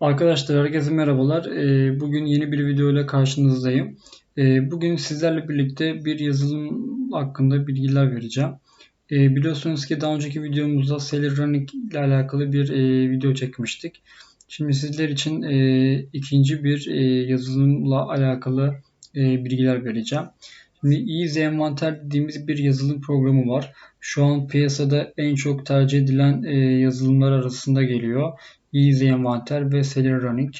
Arkadaşlar herkese merhabalar. Ee, Bugün yeni bir video ile karşınızdayım. Ee, Bugün sizlerle birlikte bir yazılım hakkında bilgiler vereceğim. Ee, Biliyorsunuz ki daha önceki videomuzda Running ile alakalı bir e, video çekmiştik. Şimdi sizler için e, ikinci bir e, yazılımla alakalı bilgiler vereceğim. Şimdi Easy Envanter dediğimiz bir yazılım programı var. Şu an piyasada en çok tercih edilen yazılımlar arasında geliyor. Easy Envanter ve Seller Running.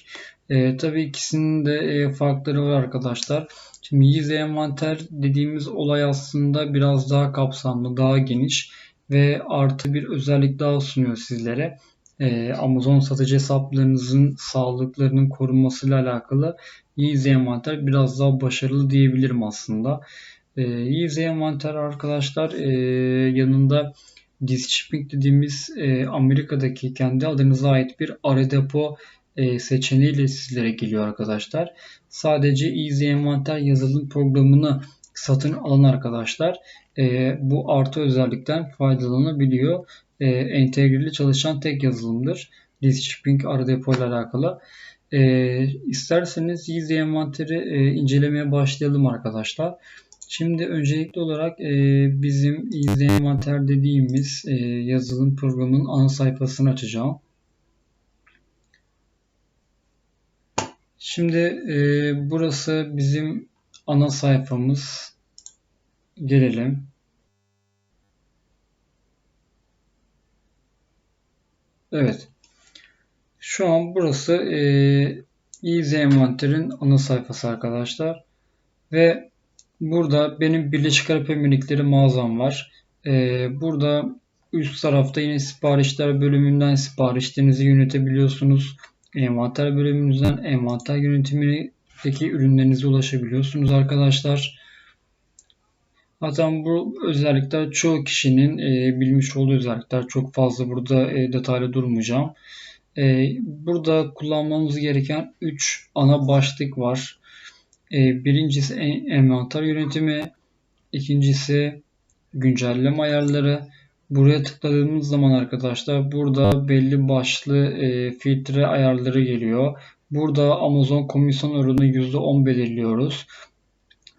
E, tabii ikisinin de e, farkları var arkadaşlar. Şimdi Easy Envanter dediğimiz olay aslında biraz daha kapsamlı, daha geniş ve artı bir özellik daha sunuyor sizlere. E, Amazon satıcı hesaplarınızın sağlıklarının korunmasıyla alakalı Easy Envanter biraz daha başarılı diyebilirim aslında. E, Easy Envanter arkadaşlar e, yanında Dizshipping dediğimiz e, Amerika'daki kendi adınıza ait bir arı depo e, seçeneğiyle sizlere geliyor arkadaşlar. Sadece Easy Envanter yazılım programını satın alan arkadaşlar e, bu artı özellikten faydalanabiliyor. E, entegreli çalışan tek yazılımdır. Dizshipping arı depo ile alakalı. E, isterseniz Easy Envanter'i e, incelemeye başlayalım arkadaşlar. Şimdi öncelikli olarak e, bizim Easy Envanter dediğimiz e, yazılım programının ana sayfasını açacağım. Şimdi e, burası bizim ana sayfamız. Gelelim. Evet. Şu an burası e, Easy Envanter'in ana sayfası arkadaşlar. Ve Burada benim Birleşik Arap Emirlikleri mağazam var. Ee, burada üst tarafta yine siparişler bölümünden siparişlerinizi yönetebiliyorsunuz. Envanter bölümünüzden envanter yönetimindeki ürünlerinize ulaşabiliyorsunuz arkadaşlar. Zaten bu özellikler çoğu kişinin e, bilmiş olduğu özellikler. Çok fazla burada e, detaylı durmayacağım. E, burada kullanmamız gereken 3 ana başlık var. E, birincisi envanter yönetimi, ikincisi güncelleme ayarları. Buraya tıkladığımız zaman arkadaşlar burada belli başlı e, filtre ayarları geliyor. Burada Amazon komisyon oranı %10 belirliyoruz.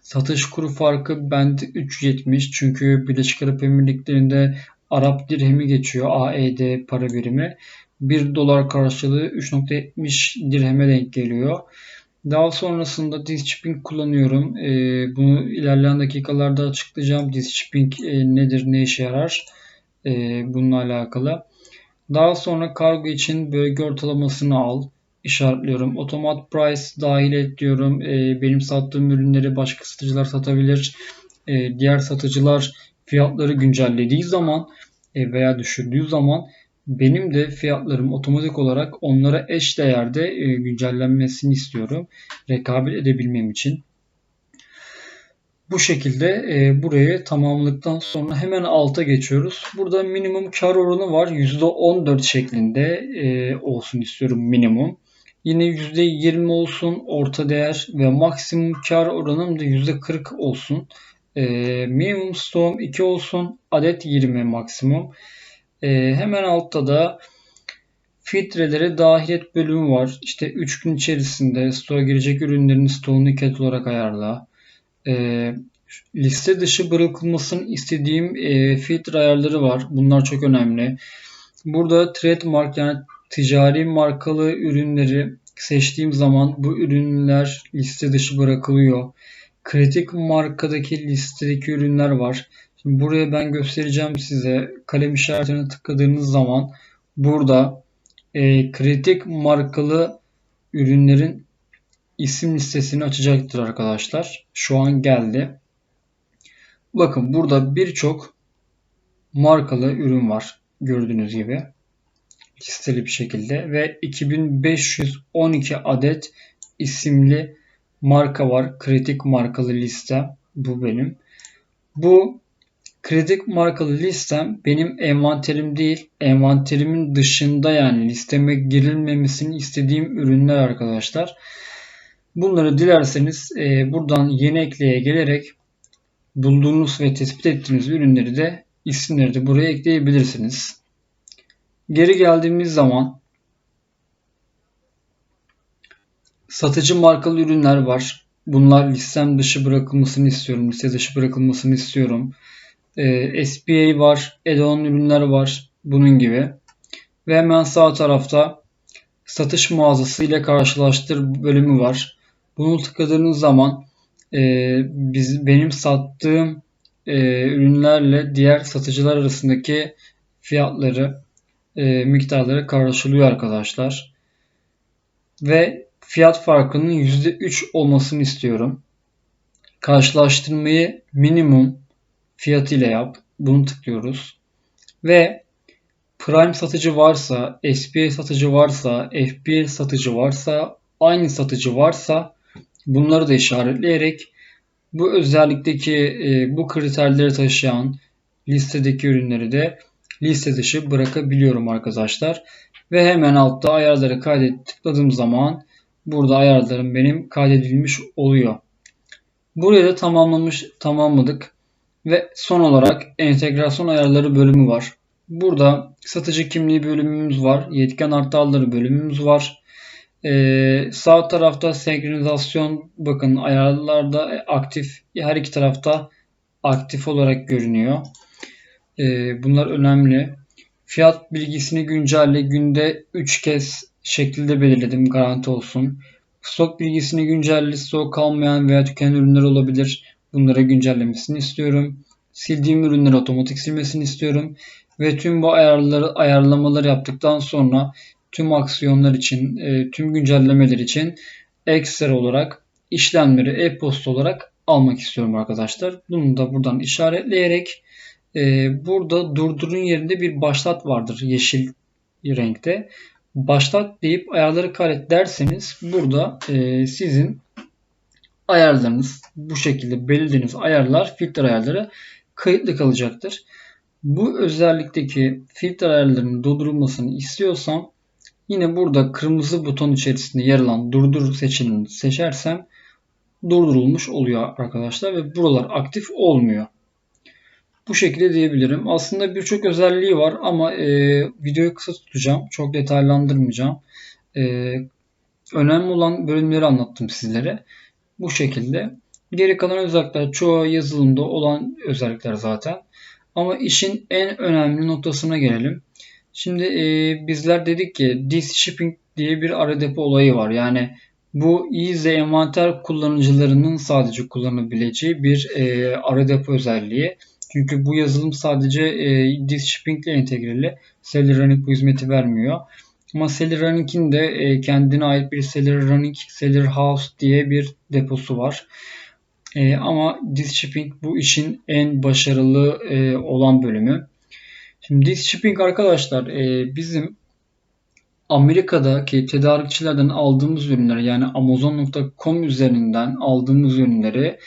Satış kuru farkı bend 3.70 çünkü Birleşik Arap Emirlikleri'nde Arap dirhemi geçiyor AED para birimi. 1 dolar karşılığı 3.70 dirheme denk geliyor. Daha sonrasında Dizshipping kullanıyorum. E, bunu ilerleyen dakikalarda açıklayacağım. Dizshipping e, nedir, ne işe yarar e, bununla alakalı. Daha sonra kargo için bölge ortalamasını al. işaretliyorum. Automat price dahil et diyorum. E, benim sattığım ürünleri başka satıcılar satabilir. Diğer satıcılar fiyatları güncellediği zaman e, veya düşürdüğü zaman benim de fiyatlarım otomatik olarak onlara eş değerde e, güncellenmesini istiyorum. Rekabet edebilmem için. Bu şekilde e, burayı tamamladıktan sonra hemen alta geçiyoruz. Burada minimum kar oranı var. %14 şeklinde e, olsun istiyorum minimum. Yine %20 olsun orta değer ve maksimum kar oranım da %40 olsun. E, minimum stoğum 2 olsun. Adet 20 maksimum. E, hemen altta da filtreleri dahil et bölümü var. İşte 3 gün içerisinde stoğa girecek ürünlerin stoğunu iket olarak ayarla. E, liste dışı bırakılmasını istediğim e, filtre ayarları var. Bunlar çok önemli. Burada trademark yani ticari markalı ürünleri seçtiğim zaman bu ürünler liste dışı bırakılıyor. Kritik markadaki listedeki ürünler var. Şimdi buraya ben göstereceğim size. Kalem işaretine tıkladığınız zaman burada e, kritik markalı ürünlerin isim listesini açacaktır arkadaşlar. Şu an geldi. Bakın burada birçok markalı ürün var. Gördüğünüz gibi. Listeli bir şekilde ve 2512 adet isimli marka var. Kritik markalı liste. Bu benim. Bu Kritik markalı listem benim envanterim değil, envanterimin dışında yani listeme girilmemesini istediğim ürünler arkadaşlar. Bunları dilerseniz e, buradan yeni ekleye gelerek bulduğunuz ve tespit ettiğiniz ürünleri de isimleri de buraya ekleyebilirsiniz. Geri geldiğimiz zaman satıcı markalı ürünler var. Bunlar listem dışı bırakılmasını istiyorum. Liste dışı bırakılmasını istiyorum. E, SPA var. Add-on ürünler var. Bunun gibi. Ve hemen sağ tarafta satış mağazası ile karşılaştır bölümü var. Bunu tıkladığınız zaman e, biz benim sattığım e, ürünlerle diğer satıcılar arasındaki fiyatları, e, miktarları karşılıyor arkadaşlar. Ve fiyat farkının %3 olmasını istiyorum. Karşılaştırmayı minimum fiyat ile yap. Bunu tıklıyoruz. Ve Prime satıcı varsa, SPA satıcı varsa, FBA satıcı varsa, aynı satıcı varsa bunları da işaretleyerek bu özellikteki e, bu kriterleri taşıyan listedeki ürünleri de liste dışı bırakabiliyorum arkadaşlar. Ve hemen altta ayarları kaydet tıkladığım zaman burada ayarlarım benim kaydedilmiş oluyor. Buraya da tamamlamış tamamladık. Ve son olarak entegrasyon ayarları bölümü var. Burada satıcı kimliği bölümümüz var. Yetken artarları bölümümüz var. Ee, sağ tarafta senkronizasyon bakın ayarlarda aktif. Her iki tarafta aktif olarak görünüyor. Ee, bunlar önemli. Fiyat bilgisini güncelle günde 3 kez şekilde belirledim garanti olsun. Stok bilgisini güncelle stok kalmayan veya tükenen ürünler olabilir. Bunlara güncellemesini istiyorum. Sildiğim ürünleri otomatik silmesini istiyorum. Ve tüm bu ayarları ayarlamaları yaptıktan sonra tüm aksiyonlar için, e, tüm güncellemeler için ekstra olarak işlemleri e-posta olarak almak istiyorum arkadaşlar. Bunu da buradan işaretleyerek e, burada durdurun yerinde bir başlat vardır yeşil renkte. Başlat deyip ayarları kaydet derseniz burada e, sizin ayarlarınız bu şekilde belirlediğiniz ayarlar filtre ayarları kayıtlı kalacaktır. Bu özellikteki filtre ayarlarının durdurulmasını istiyorsam yine burada kırmızı buton içerisinde yer alan durdur seçeneğini seçersem durdurulmuş oluyor arkadaşlar ve buralar aktif olmuyor. Bu şekilde diyebilirim. Aslında birçok özelliği var ama e, videoyu kısa tutacağım. Çok detaylandırmayacağım. E, önemli olan bölümleri anlattım sizlere. Bu şekilde. Geri kalan özellikler çoğu yazılımda olan özellikler zaten. Ama işin en önemli noktasına gelelim. Şimdi e, bizler dedik ki disk shipping diye bir ara depo olayı var. Yani bu easy envanter kullanıcılarının sadece kullanabileceği bir e, ara depo özelliği. Çünkü bu yazılım sadece e, disk shipping ile entegreli. Running bu hizmeti vermiyor. Ama Seller Running'in de e, kendine ait bir Seller Running, Seller House diye bir deposu var. E, ama disk shipping bu işin en başarılı e, olan bölümü. Şimdi disk shipping arkadaşlar e, bizim Amerika'daki tedarikçilerden aldığımız ürünler yani Amazon.com üzerinden aldığımız ürünleri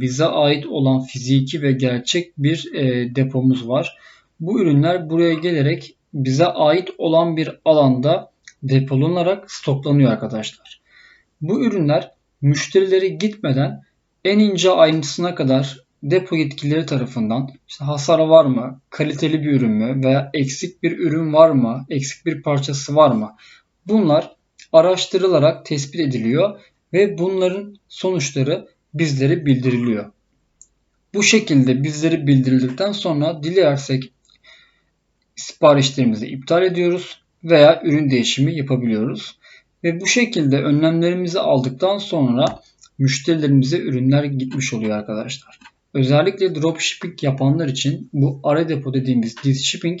bize ait olan fiziki ve gerçek bir depomuz var. Bu ürünler buraya gelerek bize ait olan bir alanda depolanarak stoklanıyor arkadaşlar. Bu ürünler müşterileri gitmeden en ince ayrıntısına kadar depo yetkilileri tarafından işte hasar var mı, kaliteli bir ürün mü veya eksik bir ürün var mı, eksik bir parçası var mı? Bunlar araştırılarak tespit ediliyor ve bunların sonuçları bizlere bildiriliyor. Bu şekilde bizlere bildirildikten sonra dilersek siparişlerimizi iptal ediyoruz veya ürün değişimi yapabiliyoruz. Ve bu şekilde önlemlerimizi aldıktan sonra müşterilerimize ürünler gitmiş oluyor arkadaşlar. Özellikle dropshipping yapanlar için bu ara depo dediğimiz shipping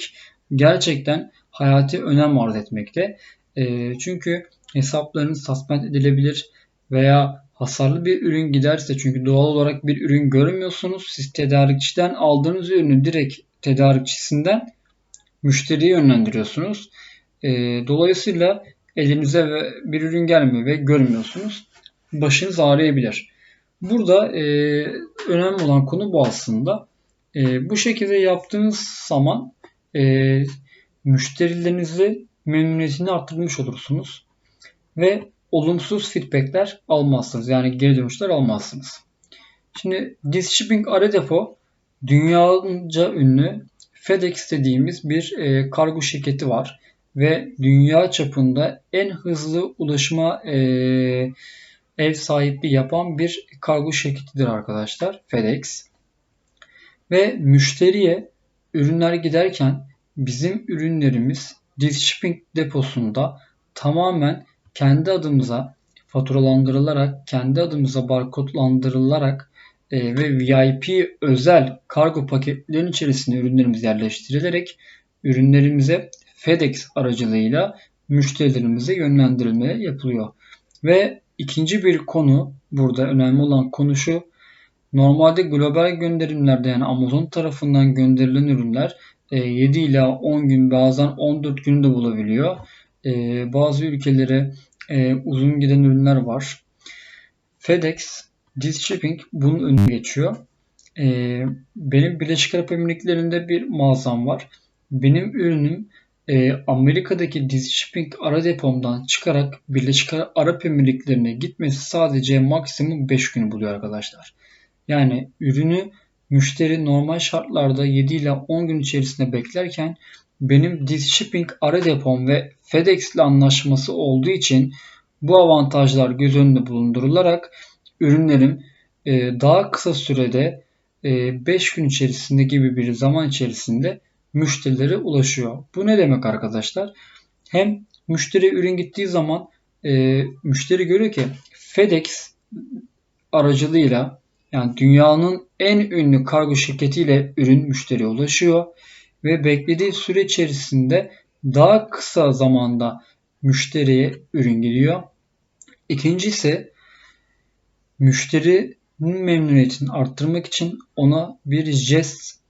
gerçekten hayati önem arz etmekte. E, çünkü hesaplarınız suspend edilebilir veya hasarlı bir ürün giderse çünkü doğal olarak bir ürün görmüyorsunuz. Siz tedarikçiden aldığınız ürünü direkt tedarikçisinden müşteriye yönlendiriyorsunuz. E, dolayısıyla elinize bir ürün gelmiyor ve görmüyorsunuz. Başınız ağrıyabilir. Burada e, önemli olan konu bu aslında. E, bu şekilde yaptığınız zaman e, müşterilerinizi memnuniyetini arttırmış olursunuz. Ve olumsuz feedbackler almazsınız. Yani geri dönüşler almazsınız. Şimdi Disk Shipping Depo dünyaca ünlü FedEx dediğimiz bir e, kargo şirketi var. ve dünya çapında en hızlı ulaşıma e, ev sahipliği yapan bir kargo şirketidir arkadaşlar FedEx. Ve müşteriye ürünler giderken bizim ürünlerimiz Disk Shipping deposunda tamamen kendi adımıza faturalandırılarak, kendi adımıza barkodlandırılarak e, ve VIP özel kargo paketlerinin içerisine ürünlerimiz yerleştirilerek ürünlerimize FedEx aracılığıyla müşterilerimize yönlendirilme yapılıyor. Ve ikinci bir konu burada önemli olan konu şu. Normalde global gönderimlerde yani Amazon tarafından gönderilen ürünler 7 e, ila 10 gün bazen 14 gün de bulabiliyor. E, bazı ülkelere uzun giden ürünler var. FedEx, Disk Shipping bunun önüne geçiyor. Benim Birleşik Arap Emirlikleri'nde bir mağazam var. Benim ürünüm Amerika'daki Disk Shipping ara depomdan çıkarak Birleşik Arap Emirlikleri'ne gitmesi sadece maksimum 5 gün buluyor arkadaşlar. Yani ürünü müşteri normal şartlarda 7 ile 10 gün içerisinde beklerken benim Disk Shipping ara depom ve FedEx ile anlaşması olduğu için bu avantajlar göz önünde bulundurularak ürünlerim e, daha kısa sürede 5 e, gün içerisinde gibi bir zaman içerisinde müşterilere ulaşıyor. Bu ne demek arkadaşlar? Hem müşteri ürün gittiği zaman e, müşteri görüyor ki FedEx aracılığıyla yani dünyanın en ünlü kargo şirketiyle ürün müşteriye ulaşıyor ve beklediği süre içerisinde daha kısa zamanda müşteriye ürün gidiyor. İkincisi müşterinin memnuniyetini arttırmak için ona bir jest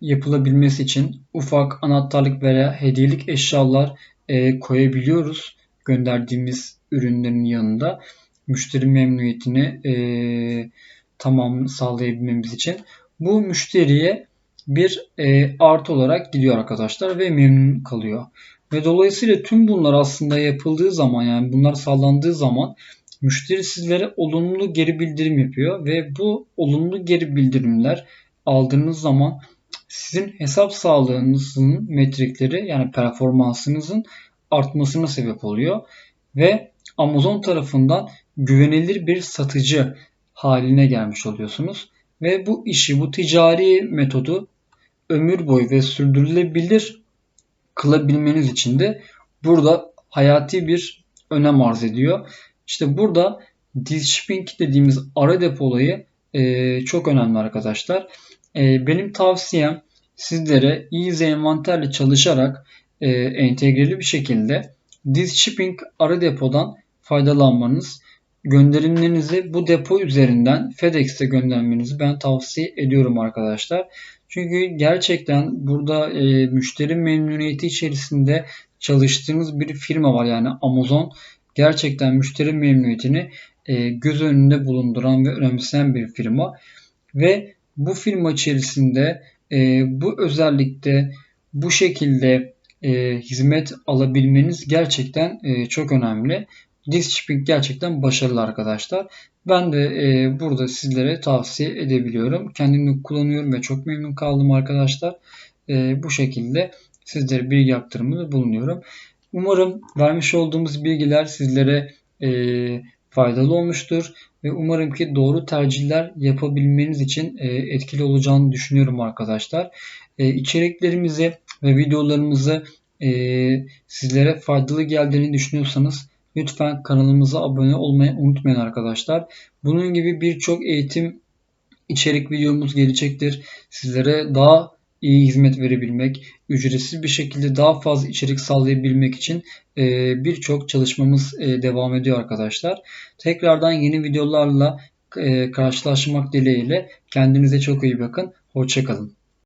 yapılabilmesi için ufak anahtarlık veya hediyelik eşyalar e, koyabiliyoruz gönderdiğimiz ürünlerin yanında. Müşteri memnuniyetini e, tamam sağlayabilmemiz için bu müşteriye bir e, artı olarak gidiyor arkadaşlar ve memnun kalıyor. Ve dolayısıyla tüm bunlar aslında yapıldığı zaman yani bunlar sağlandığı zaman müşteri sizlere olumlu geri bildirim yapıyor ve bu olumlu geri bildirimler aldığınız zaman sizin hesap sağlığınızın metrikleri yani performansınızın artmasına sebep oluyor ve Amazon tarafından güvenilir bir satıcı haline gelmiş oluyorsunuz. Ve bu işi, bu ticari metodu ömür boyu ve sürdürülebilir kılabilmeniz için de burada hayati bir önem arz ediyor. İşte burada Dizshipping dediğimiz ara depo olayı e, çok önemli arkadaşlar. E, benim tavsiyem sizlere Easy Envanterle çalışarak e, entegreli bir şekilde Dizshipping ara depodan faydalanmanız gönderimlerinizi bu depo üzerinden FedEx'e göndermenizi ben tavsiye ediyorum arkadaşlar. Çünkü gerçekten burada e, müşteri memnuniyeti içerisinde çalıştığınız bir firma var. Yani Amazon gerçekten müşteri memnuniyetini e, göz önünde bulunduran ve önemseyen bir firma. Ve bu firma içerisinde e, bu özellikle bu şekilde e, hizmet alabilmeniz gerçekten çok önemli. Disk Shipping gerçekten başarılı arkadaşlar. Ben de burada sizlere tavsiye edebiliyorum. Kendim de kullanıyorum ve çok memnun kaldım arkadaşlar. Bu şekilde sizlere bilgi aktarımında bulunuyorum. Umarım vermiş olduğumuz bilgiler sizlere e, faydalı olmuştur ve umarım ki doğru tercihler yapabilmeniz için e, etkili olacağını düşünüyorum arkadaşlar. E, içeriklerimizi ve videolarımızı e, sizlere faydalı geldiğini düşünüyorsanız Lütfen kanalımıza abone olmayı unutmayın arkadaşlar. Bunun gibi birçok eğitim içerik videomuz gelecektir. Sizlere daha iyi hizmet verebilmek, ücretsiz bir şekilde daha fazla içerik sağlayabilmek için e, birçok çalışmamız e, devam ediyor arkadaşlar. Tekrardan yeni videolarla e, karşılaşmak dileğiyle kendinize çok iyi bakın. Hoşçakalın.